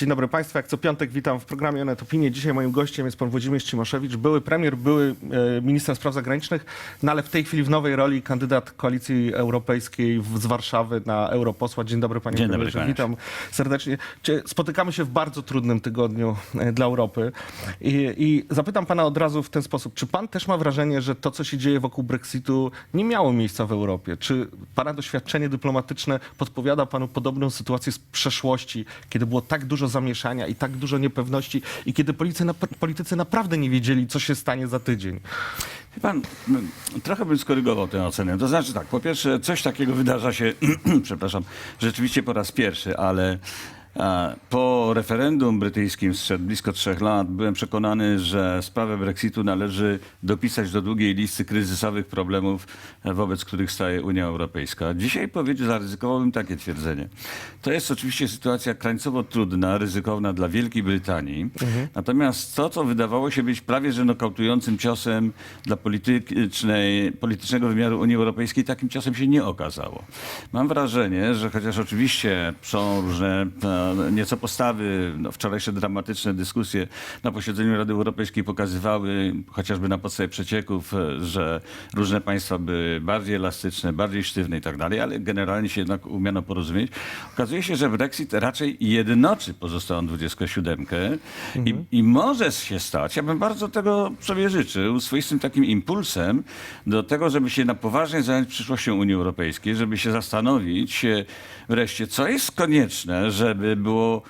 Dzień dobry Państwu. Jak co piątek witam w programie Onet Opinie. Dzisiaj moim gościem jest pan Włodzimierz Cimoszewicz, były premier, były e, minister spraw zagranicznych, no ale w tej chwili w nowej roli kandydat Koalicji Europejskiej z Warszawy na europosła. Dzień dobry panie Dzień dobry, premierze. się. Witam serdecznie. Spotykamy się w bardzo trudnym tygodniu e, dla Europy I, i zapytam pana od razu w ten sposób. Czy pan też ma wrażenie, że to, co się dzieje wokół Brexitu nie miało miejsca w Europie? Czy pana doświadczenie dyplomatyczne podpowiada panu podobną sytuację z przeszłości, kiedy było tak dużo zamieszania i tak dużo niepewności i kiedy politycy, politycy naprawdę nie wiedzieli, co się stanie za tydzień? Wie Pan, trochę bym skorygował tę ocenę. To znaczy tak, po pierwsze, coś takiego wydarza się, przepraszam, rzeczywiście po raz pierwszy, ale e, po referendum brytyjskim sprzed blisko trzech lat byłem przekonany, że sprawę Brexitu należy dopisać do długiej listy kryzysowych problemów, e, wobec których staje Unia Europejska. Dzisiaj powiedzieć, zaryzykowałbym takie twierdzenie. To jest oczywiście sytuacja krańcowo trudna, ryzykowna dla Wielkiej Brytanii. Natomiast to, co wydawało się być prawie że nokautującym ciosem dla politycznej, politycznego wymiaru Unii Europejskiej, takim ciosem się nie okazało. Mam wrażenie, że chociaż oczywiście są różne e, nieco postawy, no, wczorajsze dramatyczne dyskusje na posiedzeniu Rady Europejskiej pokazywały, chociażby na podstawie przecieków, e, że różne państwa były bardziej elastyczne, bardziej sztywne i tak dalej, ale generalnie się jednak umiano porozumieć. Okazuje się, że Brexit raczej jednoczy pozostałą 27 i, i może się stać, ja bym bardzo tego sobie życzył, swoistym takim impulsem do tego, żeby się na poważnie zająć przyszłością Unii Europejskiej, żeby się zastanowić e, wreszcie, co jest konieczne, żeby było,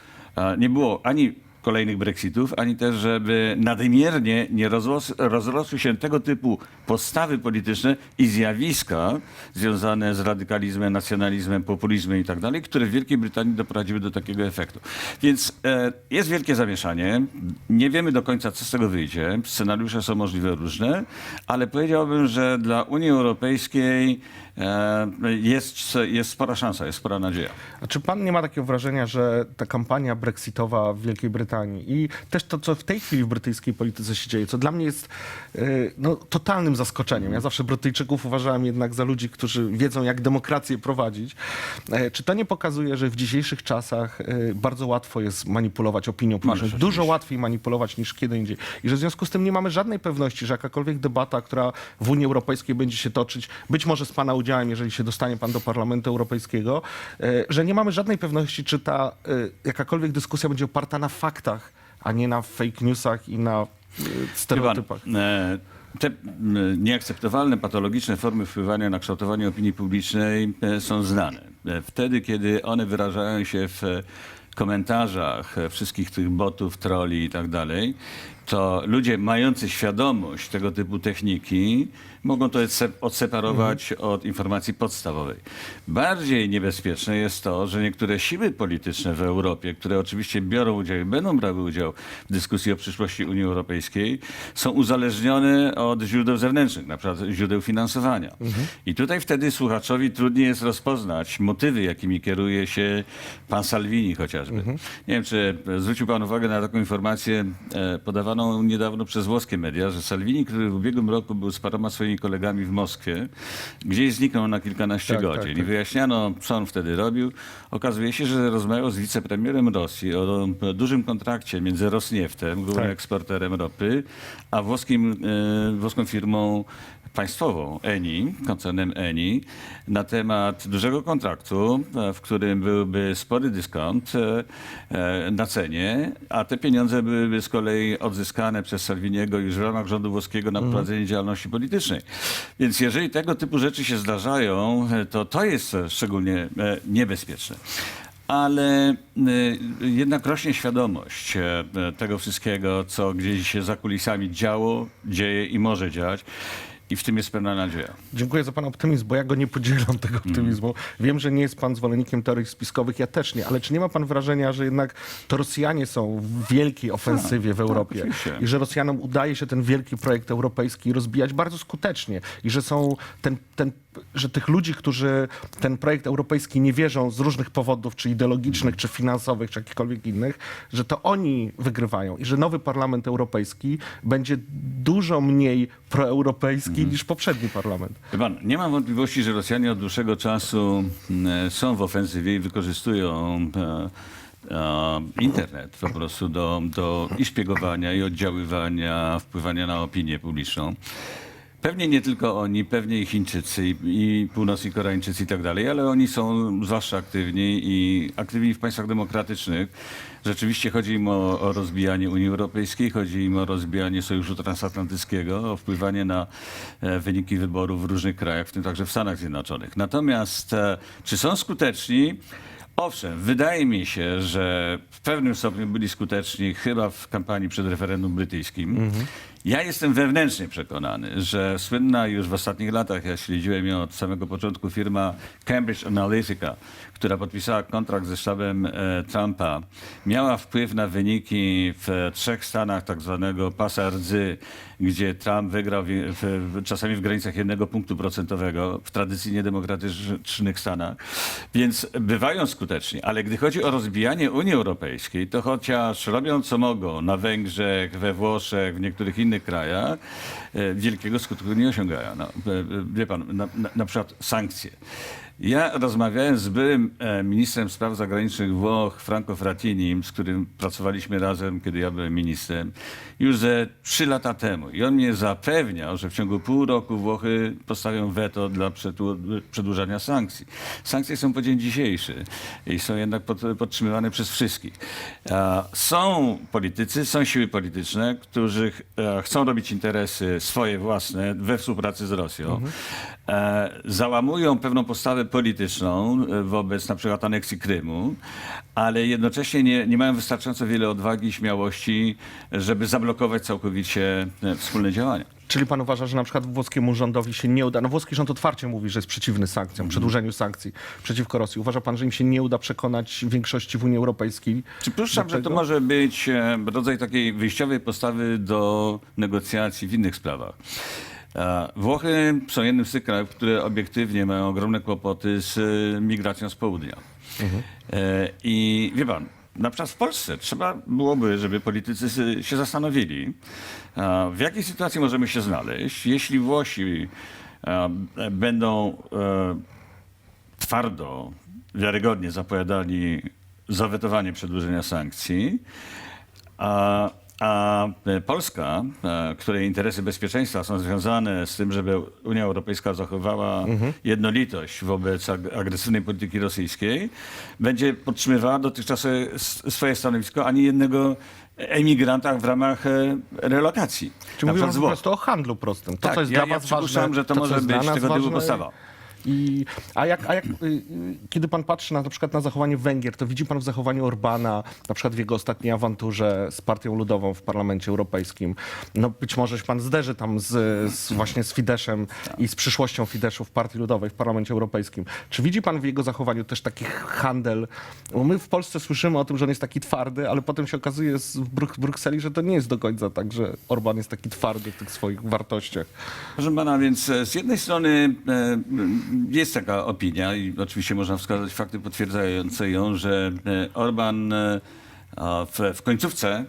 nie było ani kolejnych Brexitów, ani też, żeby nadmiernie nie rozros rozrosły się tego typu postawy polityczne i zjawiska związane z radykalizmem, nacjonalizmem, populizmem i tak dalej, które w Wielkiej Brytanii doprowadziły do takiego efektu. Więc e, jest wielkie zamieszanie. Nie wiemy do końca, co z tego wyjdzie. Scenariusze są możliwe różne, ale powiedziałbym, że dla Unii Europejskiej jest, jest spora szansa, jest spora nadzieja. A czy pan nie ma takiego wrażenia, że ta kampania brexitowa w Wielkiej Brytanii i też to, co w tej chwili w brytyjskiej polityce się dzieje, co dla mnie jest y, no, totalnym zaskoczeniem. Ja zawsze Brytyjczyków uważałem jednak za ludzi, którzy wiedzą, jak demokrację prowadzić. E, Czy to nie pokazuje, że w dzisiejszych czasach bardzo łatwo jest manipulować opinią publiczną? Dużo oczywiście. łatwiej manipulować niż kiedy indziej. I że w związku z tym nie mamy żadnej pewności, że jakakolwiek debata, która w Unii Europejskiej będzie się toczyć, być może z pana udziałem, jeżeli się dostanie pan do Parlamentu Europejskiego, e, że nie mamy żadnej pewności, czy ta e, jakakolwiek dyskusja będzie oparta na faktach, a nie na fake newsach i na e, stereotypach. Te nieakceptowalne, patologiczne formy wpływania na kształtowanie opinii publicznej są znane. Wtedy, kiedy one wyrażają się w komentarzach wszystkich tych botów, troli i tak dalej, to ludzie mający świadomość tego typu techniki mogą to odse- odseparować od informacji podstawowej. Bardziej niebezpieczne jest to, że niektóre siły polityczne w Europie, które oczywiście biorą udział i będą brały udział w dyskusji o przyszłości Unii Europejskiej, są uzależnione od źródeł zewnętrznych, na przykład źródeł finansowania. I tutaj wtedy słuchaczowi trudniej jest rozpoznać motywy, jakimi kieruje się pan Salvini chociażby. Nie wiem, czy zwrócił pan uwagę na taką informację e, podawaną niedawno przez włoskie media, że Salvini, który w ubiegłym roku był z paroma swoimi kolegami w Moskwie, gdzieś zniknął na kilkanaście Tak, tak, godzin. tak. I wyjaśniano, co on wtedy robił. Okazuje się, że rozmawiał z wicepremierem Rosji o dużym kontrakcie między Rosnieftem, głównym Tak. eksporterem ropy, a włoskim, e, włoską firmą państwową Eni, koncernem Eni, na temat dużego kontraktu, e, w którym byłby spory dyskont e, e, na cenie, a te pieniądze byłyby z kolei odzyskane przez Salviniego już w ramach rządu włoskiego na prowadzenie działalności politycznej. Więc jeżeli tego typu rzeczy się zdarzają, e, to to jest e, szczególnie e, niebezpieczne. Ale jednak rośnie świadomość tego wszystkiego, co gdzieś się za kulisami działo, dzieje i może działać. I w tym jest pewna nadzieja. Dziękuję za pana optymizm, bo ja go nie podzielam tego Mhm. optymizmu. Wiem, że nie jest pan zwolennikiem teorii spiskowych, ja też nie, ale czy nie ma pan wrażenia, że jednak to Rosjanie są w wielkiej ofensywie w Europie Tak, i że Rosjanom udaje się ten wielki projekt europejski rozbijać bardzo skutecznie i że są ten, ten że tych ludzi, którzy ten projekt europejski nie wierzą z różnych powodów, czy ideologicznych, czy finansowych, czy jakichkolwiek innych, że to oni wygrywają i że nowy Parlament Europejski będzie dużo mniej proeuropejski Mhm. niż poprzedni parlament. Pan, nie mam wątpliwości, że Rosjanie od dłuższego czasu mm, są w ofensywie i wykorzystują e, e, internet po prostu do, do i szpiegowania, i oddziaływania, wpływania na opinię publiczną. Pewnie nie tylko oni, pewnie i Chińczycy, i, i północni Koreańczycy i tak dalej, ale oni są zwłaszcza aktywni i aktywni w państwach demokratycznych. Rzeczywiście chodzi im o, o rozbijanie Unii Europejskiej, chodzi im o rozbijanie Sojuszu Transatlantyckiego, o wpływanie na e, wyniki wyborów w różnych krajach, w tym także w Stanach Zjednoczonych. Natomiast e, czy są skuteczni? Owszem, wydaje mi się, że w pewnym stopniu byli skuteczni chyba w kampanii przed referendum brytyjskim. Ja jestem wewnętrznie przekonany, że słynna już w ostatnich latach, ja śledziłem ją od samego początku, firma Cambridge Analytica, która podpisała kontrakt ze sztabem e, Trumpa, miała wpływ na wyniki w trzech stanach tak zwanego pasa rdzy, gdzie Trump wygrał w, czasami w granicach jednego punktu procentowego w tradycyjnie demokratycznych stanach. Więc bywają skuteczni, ale gdy chodzi o rozbijanie Unii Europejskiej, to chociaż robią co mogą na Węgrzech, we Włoszech, w niektórych innych krajach, e, wielkiego skutku nie osiągają. No, e, e, wie pan, na, na, na przykład sankcje. Ja rozmawiałem z byłym e, ministrem spraw zagranicznych Włoch, Franco Frattini, z którym pracowaliśmy razem, kiedy ja byłem ministrem, już ze trzy lata temu. I on mnie zapewniał, że w ciągu pół roku Włochy postawią weto dla przedłu- przedłużania sankcji. Sankcje są po dzień dzisiejszy i są jednak pod, podtrzymywane przez wszystkich. E, Są politycy, są siły polityczne, którzy ch- e, chcą robić interesy swoje własne we współpracy z Rosją. E, Załamują pewną postawę polityczną e, wobec na przykład aneksji Krymu, ale jednocześnie nie, nie mają wystarczająco wiele odwagi i śmiałości, żeby zablokować całkowicie e, wspólne działania. Czyli pan uważa, że na przykład włoskiemu rządowi się nie uda, no włoski rząd otwarcie mówi, że jest przeciwny sankcjom, przedłużeniu sankcji przeciwko Rosji. Uważa pan, że im się nie uda przekonać większości w Unii Europejskiej? Przypuszczam, że to może być e, rodzaj takiej wyjściowej postawy do negocjacji w innych sprawach. E, Włochy są jednym z tych krajów, które obiektywnie mają ogromne kłopoty z e, migracją z południa. E, I wie pan, na przykład w Polsce trzeba byłoby, żeby politycy się zastanowili, w jakiej sytuacji możemy się znaleźć, jeśli Włosi będą twardo, wiarygodnie zapowiadali zawetowanie przedłużenia sankcji, a, a Polska, e, której interesy bezpieczeństwa są związane z tym, żeby Unia Europejska zachowała jednolitość wobec ag- agresywnej polityki rosyjskiej, będzie podtrzymywała dotychczasowe swoje stanowisko ani jednego emigranta w ramach e, relokacji. Czy mówimy po prostu o handlu prostym? To, Tak, co jest ja- dla was ważne, że to co może być tego typu postawa. I, a jak, a jak y, y, kiedy pan patrzy na, na przykład na zachowanie Węgier, to widzi pan w zachowaniu Orbana, na przykład w jego ostatniej awanturze z Partią Ludową w Parlamencie Europejskim. No być może się pan zderzy tam z, z właśnie z Fideszem i z przyszłością Fideszu w Partii Ludowej w Parlamencie Europejskim. Czy widzi pan w jego zachowaniu też taki handel? Bo my w Polsce słyszymy o tym, że on jest taki twardy, ale potem się okazuje w Bruk- Brukseli, że to nie jest do końca tak, że Orban jest taki twardy w tych swoich wartościach. Proszę pana, więc e, z jednej strony e, jest taka opinia i oczywiście można wskazać fakty potwierdzające ją, że e, Orban e, w, w końcówce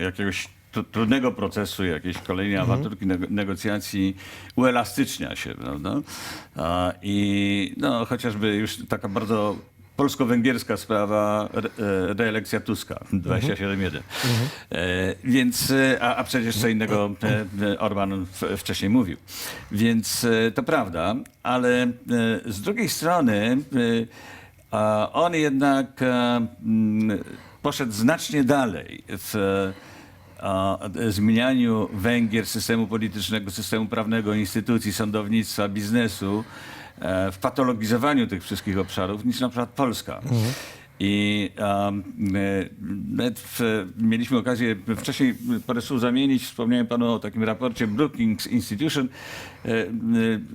jakiegoś tru- trudnego procesu, jakiejś kolejnej awanturki nego- negocjacji uelastycznia się, prawda? I no, chociażby już taka bardzo polsko-węgierska sprawa, re, e, reelekcja Tuska 27.1. E, Więc, e, a, a przecież co innego e, Orban w, wcześniej mówił. Więc e, to prawda, ale e, z drugiej strony e, on jednak e, poszedł znacznie dalej w a, zmienianiu Węgier, systemu politycznego, systemu prawnego, instytucji, sądownictwa, biznesu, e, w patologizowaniu tych wszystkich obszarów niż na przykład Polska. I um, mieliśmy okazję wcześniej parę słów zamienić. Wspomniałem panu o takim raporcie Brookings Institution, e,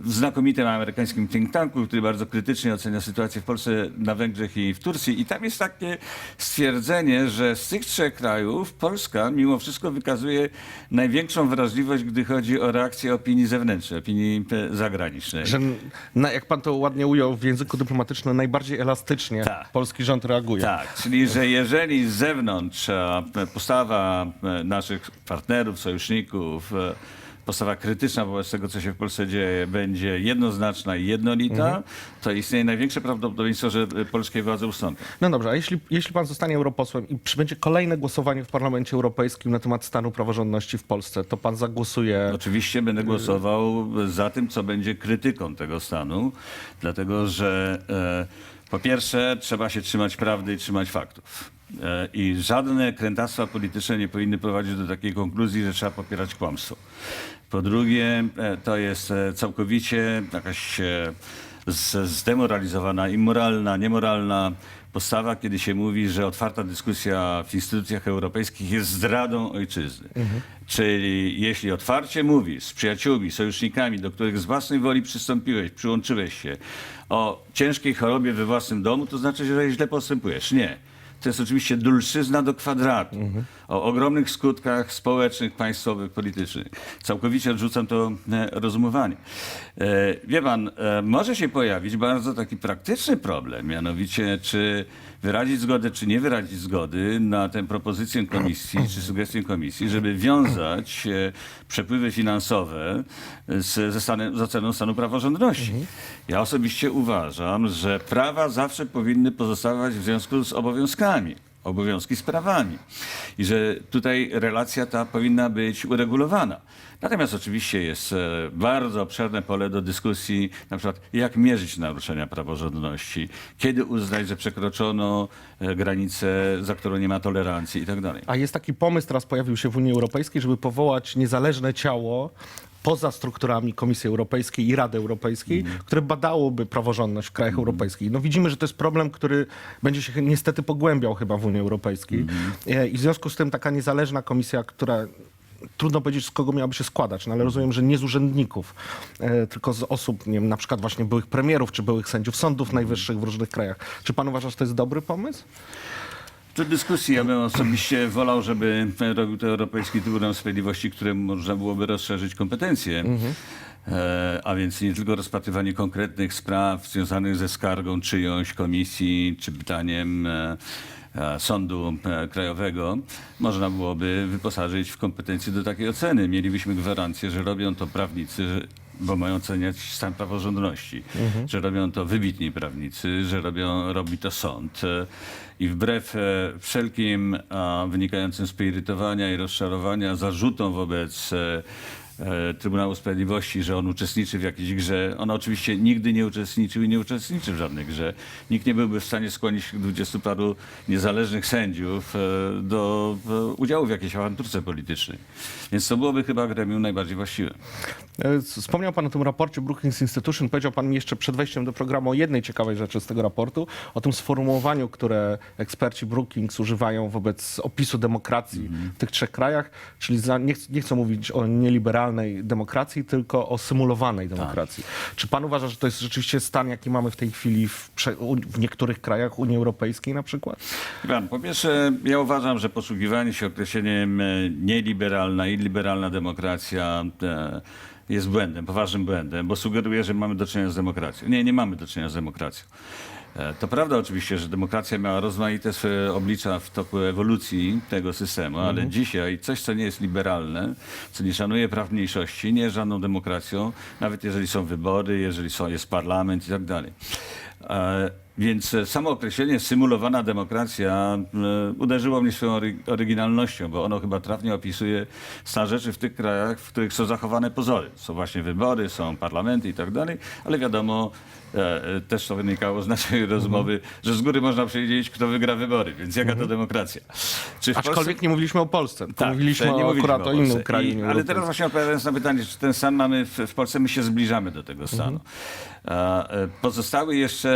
znakomitym amerykańskim think tanku, który bardzo krytycznie ocenia sytuację w Polsce, na Węgrzech i w Turcji. I tam jest takie stwierdzenie, że z tych trzech krajów Polska mimo wszystko wykazuje największą wrażliwość, gdy chodzi o reakcję opinii zewnętrznej, opinii e, zagranicznej. Że jak pan to ładnie ujął w języku dyplomatycznym, najbardziej elastycznie Tak. polski rząd Tak, czyli że jeżeli z zewnątrz e, postawa e, naszych partnerów, sojuszników e, postawa krytyczna wobec tego, co się w Polsce dzieje, będzie jednoznaczna i jednolita, to istnieje największe prawdopodobieństwo, że y, polskie władze ustąpią. No dobrze, a jeśli, jeśli pan zostanie europosłem i przybędzie kolejne głosowanie w Parlamencie Europejskim na temat stanu praworządności w Polsce, to pan zagłosuje... Oczywiście będę głosował za tym, co będzie krytyką tego stanu, dlatego że e, po pierwsze trzeba się trzymać prawdy i trzymać faktów. E, I żadne krętactwa polityczne nie powinny prowadzić do takiej konkluzji, że trzeba popierać kłamstwo. Po drugie, e, to jest e, całkowicie jakaś zdemoralizowana, immoralna, niemoralna postawa, kiedy się mówi, że otwarta dyskusja w instytucjach europejskich jest zdradą ojczyzny. Czyli jeśli otwarcie mówisz z przyjaciółmi, sojusznikami, do których z własnej woli przystąpiłeś, przyłączyłeś się, o ciężkiej chorobie we własnym domu, to znaczy, że źle postępujesz. Nie. To jest oczywiście dulszyzna do kwadratu. O ogromnych skutkach społecznych, państwowych, politycznych. Całkowicie odrzucam to e, rozumowanie. E, Wie pan, e, może się pojawić bardzo taki praktyczny problem, mianowicie czy wyrazić zgodę, czy nie wyrazić zgody na tę propozycję komisji, czy sugestię komisji, żeby wiązać e, przepływy finansowe z, ze stanem, z oceną stanu praworządności. Ja osobiście uważam, że prawa zawsze powinny pozostawać w związku z obowiązkami obowiązki z prawami. I że tutaj relacja ta powinna być uregulowana. Natomiast oczywiście jest e, bardzo obszerne pole do dyskusji, na przykład jak mierzyć naruszenia praworządności, kiedy uznać, że przekroczono e, granicę, za którą nie ma tolerancji i tak dalej. A jest taki pomysł, teraz pojawił się w Unii Europejskiej, żeby powołać niezależne ciało poza strukturami Komisji Europejskiej i Rady Europejskiej, które badałoby praworządność w krajach europejskich. No widzimy, że to jest problem, który będzie się niestety pogłębiał chyba w Unii Europejskiej. E, I w związku z tym taka niezależna komisja, która trudno powiedzieć, z kogo miałaby się składać, no ale rozumiem, że nie z urzędników, e, tylko z osób, nie wiem, na przykład właśnie byłych premierów, czy byłych sędziów sądów najwyższych w różnych krajach. Czy pan uważa, że to jest dobry pomysł? To dyskusji. Ja bym osobiście wolał, żeby robił to Europejski Trybunał Sprawiedliwości, któremu można byłoby rozszerzyć kompetencje. E, a więc nie tylko rozpatrywanie konkretnych spraw związanych ze skargą czyjąś komisji czy pytaniem e, e, Sądu e, Krajowego można byłoby wyposażyć w kompetencje do takiej oceny. Mielibyśmy gwarancję, że robią to prawnicy, że- bo mają oceniać stan praworządności, że robią to wybitni prawnicy, że robią, robi to sąd. E, I wbrew e, wszelkim a, wynikającym z poirytowania i rozczarowania zarzutom wobec e, Trybunału Sprawiedliwości, że on uczestniczy w jakiejś grze. On oczywiście nigdy nie uczestniczył i nie uczestniczy w żadnej grze. Nikt nie byłby w stanie skłonić dwudziestu paru niezależnych sędziów e, do e, udziału w jakiejś awanturce politycznej. Więc to byłoby chyba gremium najbardziej właściwe. E, Wspomniał pan o tym raporcie Brookings Institution. Powiedział pan mi jeszcze przed wejściem do programu o jednej ciekawej rzeczy z tego raportu, o tym sformułowaniu, które eksperci Brookings używają wobec opisu demokracji w tych trzech krajach, czyli za, nie, ch- nie chcą mówić o nieliberalnej demokracji, tylko o symulowanej demokracji. Czy pan uważa, że to jest rzeczywiście stan, jaki mamy w tej chwili w, w niektórych krajach Unii Europejskiej na przykład? Pan, po pierwsze, ja uważam, że posługiwanie się określeniem e, nieliberalna i liberalna demokracja e, jest błędem, poważnym błędem, bo sugeruje, że mamy do czynienia z demokracją. Nie, nie mamy do czynienia z demokracją. E, To prawda oczywiście, że demokracja miała rozmaite swoje oblicza w toku ewolucji tego systemu, ale dzisiaj coś, co nie jest liberalne, co nie szanuje praw mniejszości, nie jest żadną demokracją, nawet jeżeli są wybory, jeżeli są, jest parlament i tak dalej. E, Więc e, samo określenie symulowana demokracja e, uderzyło mnie swoją ory- oryginalnością, bo ono chyba trafnie opisuje stan rzeczy w tych krajach, w których są zachowane pozory. Są właśnie wybory, są parlamenty i tak dalej, ale wiadomo, e, też to wynikało z naszej rozmowy, że z góry można powiedzieć, kto wygra wybory, więc jaka to demokracja. Czy w Polsce- Aczkolwiek nie mówiliśmy o Polsce, tylko mówiliśmy nie o, mówiliśmy akurat o Polsce. innym kraju. I, Unii ale teraz Europejskiej. właśnie odpowiadając na pytanie, czy ten stan mamy w, w Polsce, my się zbliżamy do tego stanu. E, Pozostały jeszcze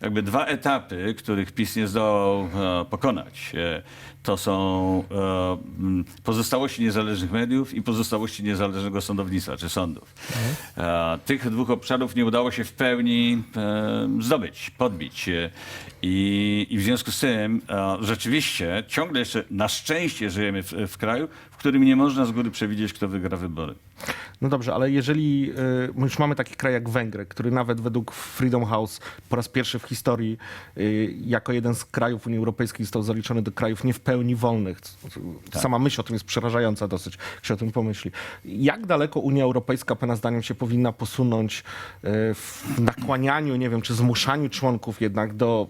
jakby dwa etapy, których PiS nie zdołał e, pokonać. E, To są e, pozostałości niezależnych mediów i pozostałości niezależnego sądownictwa czy sądów. E, Tych dwóch obszarów nie udało się w pełni e, zdobyć, podbić. E, I, i w związku z tym e, rzeczywiście ciągle jeszcze na szczęście żyjemy w, w kraju, w którym nie można z góry przewidzieć, kto wygra wybory. No dobrze, ale jeżeli my już mamy taki kraj jak Węgry, który nawet według Freedom House po raz pierwszy w historii y, jako jeden z krajów Unii Europejskiej został zaliczony do krajów nie w pełni wolnych. Sama myśl o tym jest przerażająca dosyć, jak się o tym pomyśli. Jak daleko Unia Europejska, Pana zdaniem, się powinna posunąć y, w nakłanianiu, nie wiem, czy zmuszaniu członków jednak do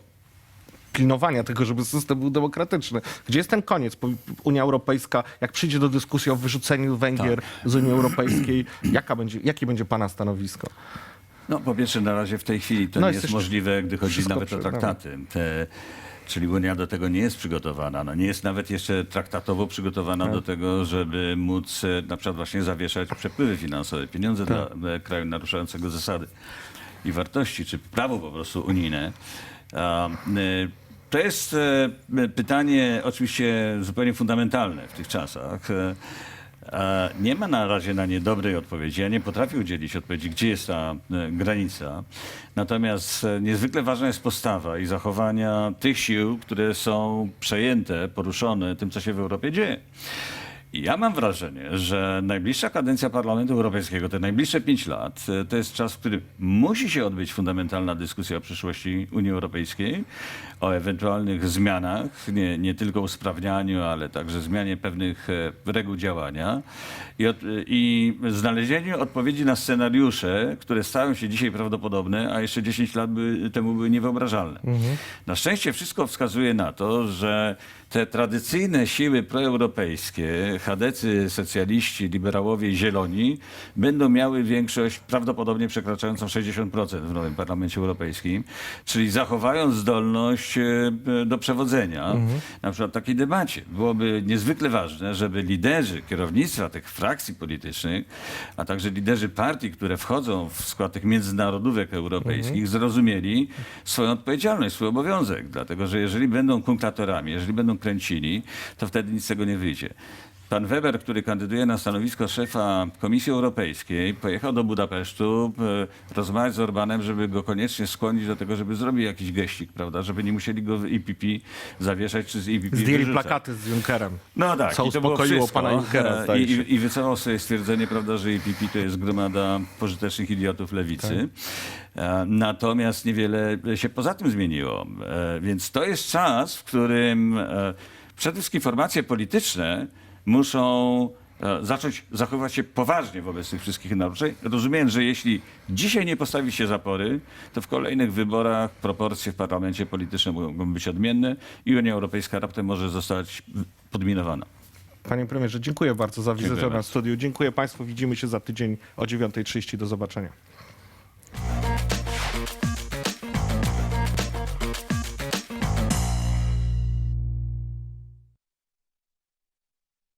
pilnowania tego, żeby system był demokratyczny. Gdzie jest ten koniec? Unia Europejska, jak przyjdzie do dyskusji o wyrzuceniu Węgier z Unii Europejskiej, jaka będzie, jakie będzie pana stanowisko? No po pierwsze na razie w tej chwili to No, nie jest możliwe, gdy chodzi nawet o traktaty. Te, czyli Unia do tego nie jest przygotowana. No, nie jest nawet jeszcze traktatowo przygotowana Tak. do tego, żeby móc e, na przykład właśnie zawieszać przepływy finansowe, pieniądze Tak. dla e, kraju naruszającego zasady i wartości, czy prawo po prostu unijne. E, To jest pytanie oczywiście zupełnie fundamentalne w tych czasach. Nie ma na razie na nie dobrej odpowiedzi. Ja nie potrafię udzielić odpowiedzi, gdzie jest ta e, granica. Natomiast e, niezwykle ważna jest postawa i zachowania tych sił, które są przejęte, poruszone tym, co się w Europie dzieje. Ja mam wrażenie, że najbliższa kadencja Parlamentu Europejskiego, te najbliższe pięć lat, e, to jest czas, w którym musi się odbyć fundamentalna dyskusja o przyszłości Unii Europejskiej, o ewentualnych zmianach, nie, nie tylko usprawnianiu, ale także zmianie pewnych e, reguł działania i, od, i znalezieniu odpowiedzi na scenariusze, które stają się dzisiaj prawdopodobne, a jeszcze 10 lat by, temu były niewyobrażalne. Na szczęście wszystko wskazuje na to, że te tradycyjne siły proeuropejskie, chadecy, socjaliści, liberałowie i zieloni, będą miały większość prawdopodobnie przekraczającą 60% w nowym Parlamencie Europejskim, czyli zachowając zdolność e, do przewodzenia na przykład takiej debacie. Byłoby niezwykle ważne, żeby liderzy kierownictwa tych frakcji politycznych, a także liderzy partii, które wchodzą w skład tych międzynarodówek europejskich, zrozumieli swoją odpowiedzialność, swój obowiązek. Dlatego, że jeżeli będą kunklatorami, jeżeli będą kręcili, to wtedy nic z tego nie wyjdzie. Pan Weber, który kandyduje na stanowisko szefa Komisji Europejskiej, pojechał do Budapesztu e, rozmawiać z Orbanem, żeby go koniecznie skłonić do tego, żeby zrobił jakiś geścik, prawda, żeby nie musieli go w EPP zawieszać czy z Zdjęli wyrzucać. plakaty z Junckerem. No tak, Co i to było uspokoiło wszystko. pana Junckera, E, zdaje I, się. i, I wycofał sobie stwierdzenie, prawda, że EPP to jest gromada pożytecznych idiotów lewicy. Tak. E, Natomiast niewiele się poza tym zmieniło. E, Więc to jest czas, w którym e, przede wszystkim formacje polityczne muszą e, zacząć zachowywać się poważnie wobec tych wszystkich naruszeń, rozumiejąc, że jeśli dzisiaj nie postawi się zapory, to w kolejnych wyborach proporcje w parlamencie politycznym mogą być odmienne i Unia Europejska raptem może zostać podminowana. Panie premierze, dziękuję bardzo za wizytę Dziękuję na bardzo. studiu. Dziękuję państwu. Widzimy się za tydzień o 9.30. Do zobaczenia.